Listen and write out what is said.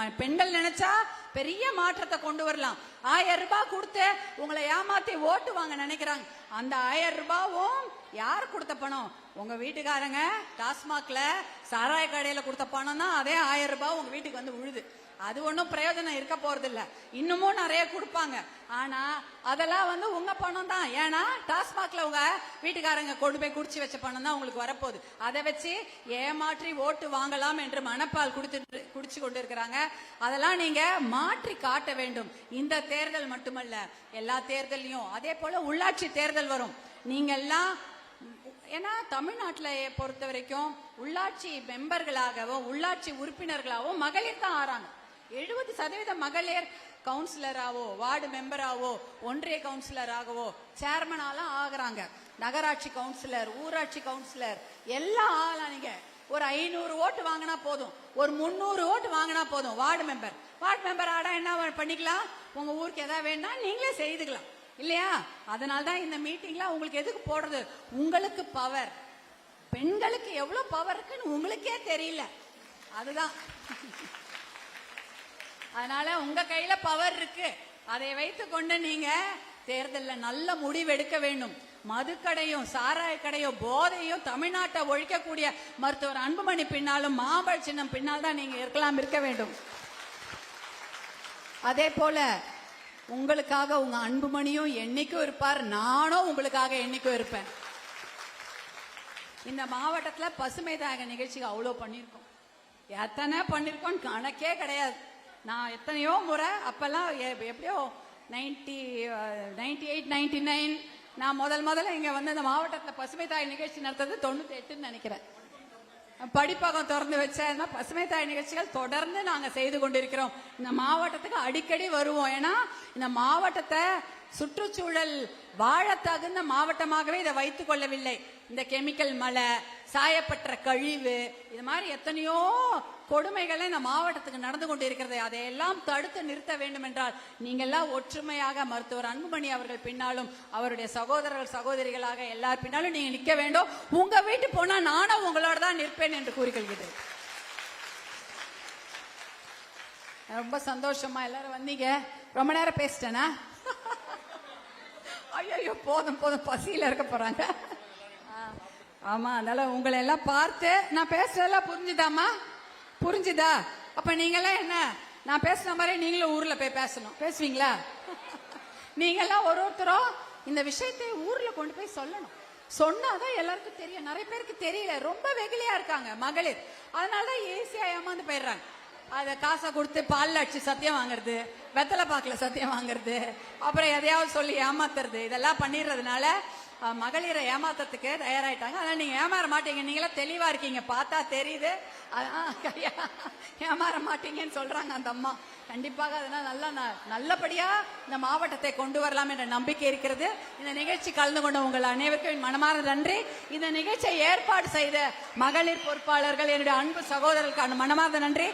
நம்ம பெண்கள் நினைச்சா பெரிய மாற்றத்தை கொண்டு வரலாம். ஆயிரம் ரூபாய் கொடுத்து உங்களை ஏமாத்தி ஓட்டு வாங்க நினைக்கிறாங்க. அந்த ஆயிரம் ரூபாவும் யார் கொடுத்த பணம்? உங்க வீட்டுக்காரங்க டாஸ்மாக்ல சாராய கடையில கொடுத்த பணம் தான் அதே ஆயிரம் ரூபாய் உங்க வீட்டுக்கு வந்து விழுது அது ஒன்றும் பிரயோஜனம் இருக்க போறது இல்ல இன்னமும் நிறைய கொடுப்பாங்க. ஆனா அதெல்லாம் வந்து உங்க பணம் தான் ஏன்னா டாஸ்மாக்ல உங்க வீட்டுக்காரங்க கொண்டு போய் குடிச்சு வச்ச பணம் தான் உங்களுக்கு வரப்போகுது. அதை வச்சு ஏமாற்றி ஓட்டு வாங்கலாம் என்று மனப்பால் குடித்து குடிச்சு கொண்டு இருக்கிறாங்க அதெல்லாம் நீங்க மாற்றி காட்ட வேண்டும். இந்த தேர்தல் மட்டுமல்ல எல்லா தேர்தலையும் அதே போல உள்ளாட்சி தேர்தல் வரும். நீங்க எல்லாம் ஏன்னா தமிழ்நாட்டில் பொறுத்த வரைக்கும் உள்ளாட்சி மெம்பர்களாகவும் உள்ளாட்சி உறுப்பினர்களாகவும் மகளிர் தான் ஆறாங்க. எழுபது சதவீத மகளிர் கவுன்சிலராகவோ வார்டு மெம்பராகவோ ஒன்றிய கவுன்சிலராகவோ சேர்மனாலாம் ஆகுறாங்க. நகராட்சி கவுன்சிலர் ஊராட்சி கவுன்சிலர் எல்லாம் ஆகலாம் நீங்க ஒரு ஐநூறு ஓட்டு வாங்கினா போதும். ஒரு முந்நூறு ஓட்டு வாங்கினா போதும். Ward member. வார்டு மெம்பர் ஆடா என்ன பண்ணிக்கலாம்? உங்க ஊருக்கு எதாவது வேணா நீங்களே செய்துக்கலாம். இல்லையா? அதனால தான் இந்த மீட்டிங்ல உங்களுக்கு எதுக்கு போடுறது? உங்களுக்கு பவர் பெண்களுக்கு எவ்வளவு பவர் இருக்குன்னு உங்களுக்கே தெரியல. அதுதான். அதனால உங்க கையில பவர் இருக்கு. அதை வைத்து கொண்டு நீங்க தேர்தலில் நல்ல முடிவு எடுக்க வேண்டும். மதுக்கடையும் சாராய கடையும் போதையும் தமிழ்நாட்டை ஒழிக்கக்கூடிய மருத்துவர் அன்புமணி பின்னாலும் மாம்பழ சின்னம் பின்னால் தான் நீங்க இருக்கலாம் இருக்க வேண்டும். அதே போல உங்களுக்காக உங்க அன்புமணியும் என்னைக்கும் இருப்பார். நானும் உங்களுக்காக என்னைக்கும் இருப்பேன். இந்த மாவட்டத்துல பசுமை தாயக நிகழ்ச்சிக்கு அவ்வளோ பண்ணியிருக்கோம். எத்தனை பண்ணியிருக்கோம் கணக்கே கிடையாது. நான் எத்தனையோ முறை அப்பெல்லாம் எப்படியோ ninety ninety eight ninety nine நான் முதல் முதல்ல இங்க வந்து இந்த மாவட்டத்துல பசுமை தாய் நிகழ்ச்சி நடத்துறது தொண்ணூத்தி எட்டுன்னு நினைக்கிறேன். படிப்பகம் திறந்து வச்சேன்னா பசுமை தாய் நிகழ்ச்சிகள் தொடர்ந்து நாங்கள் செய்து கொண்டிருக்கிறோம். இந்த மாவட்டத்துக்கு அடிக்கடி வருவோம். ஏன்னா இந்த மாவட்டத்தை சுற்றுச்சூழல் வாழ தகுந்த மாவட்டமாகவே இதை வைத்துக் கொள்ளவில்லை. இந்த கெமிக்கல் மலை சாயப்பற்ற கழிவு இது மாதிரி எத்தனையோ கொடுமைகளை இந்த மாவட்டத்துக்கு நடந்து கொண்டிருக்கிறது. அதையெல்லாம் தடுத்து நிறுத்த வேண்டும் என்றால் நீங்கெல்லாம் ஒற்றுமையாக மருத்துவர் அன்புமணி அவர்கள் பின்னாலும் அவருடைய சகோதரர்கள் சகோதரிகளாக எல்லார் பின்னாலும் நீங்க நிக்க வேண்டும். உங்க வீட்டு போனா நானும் உங்களோட தான் நிற்பேன் என்று கூறிக்கொள்கிறேன் ரொம்ப சந்தோஷமா எல்லாரும் வந்தீங்க. ரொம்ப நேரம் பேசிட்டேனா? ஐயோ போதும் போதும். பசியில இருக்க போறாங்க. ஆமா அதனால உங்களை எல்லாம் பார்த்து நான் பேசுறதெல்லாம் புரிஞ்சுதாம்மா? புரிஞ்சுதா? அப்ப நீங்களாம் என்ன? நான் பேசுன மாதிரி நீங்களும் ஊர்ல போய் பேசணும். பேசுவீங்களா? நீங்கெல்லாம் ஒரு ஒருத்தரும் இந்த விஷயத்தை ஊர்ல கொண்டு போய் சொல்லணும். சொன்னாதான் எல்லாருக்கும் தெரியும். நிறைய பேருக்கு தெரியல. ரொம்ப வெகுளியா இருக்காங்க மகளிர். அதனாலதான் ஈஸியா ஏமாந்து போயிடுறாங்க. அதை காசை கொடுத்து பால்ல அடிச்சு சத்தியம் வாங்குறது வெத்தலை பாக்கில் சத்தியம் வாங்குறது அப்புறம் எதையாவது சொல்லி ஏமாத்துறது இதெல்லாம் பண்ணிடுறதுனால மகளிரை ஏமாத்துறதுக்கு தயாராயிட்டாங்க. அதனால நீங்க ஏமாற மாட்டீங்க. நீங்களா தெளிவா இருக்கீங்க. பார்த்தா தெரியுது. கையா ஏமாற மாட்டீங்கன்னு சொல்றாங்க அந்த அம்மா. கண்டிப்பாக அதனால் நல்லா ந- நல்லபடியா இந்த மாவட்டத்தை கொண்டு வரலாம் என்ற நம்பிக்கை இருக்கிறது. இந்த நிகழ்ச்சி கலந்து கொண்ட உங்கள் அனைவருக்கும் என் மனமார்ந்த நன்றி. இந்த நிகழ்ச்சியை ஏற்பாடு செய்த மகளிர் பொறுப்பாளர்கள் என்னுடைய அன்பு சகோதரர்களுக்கான மனமார்ந்த நன்றி.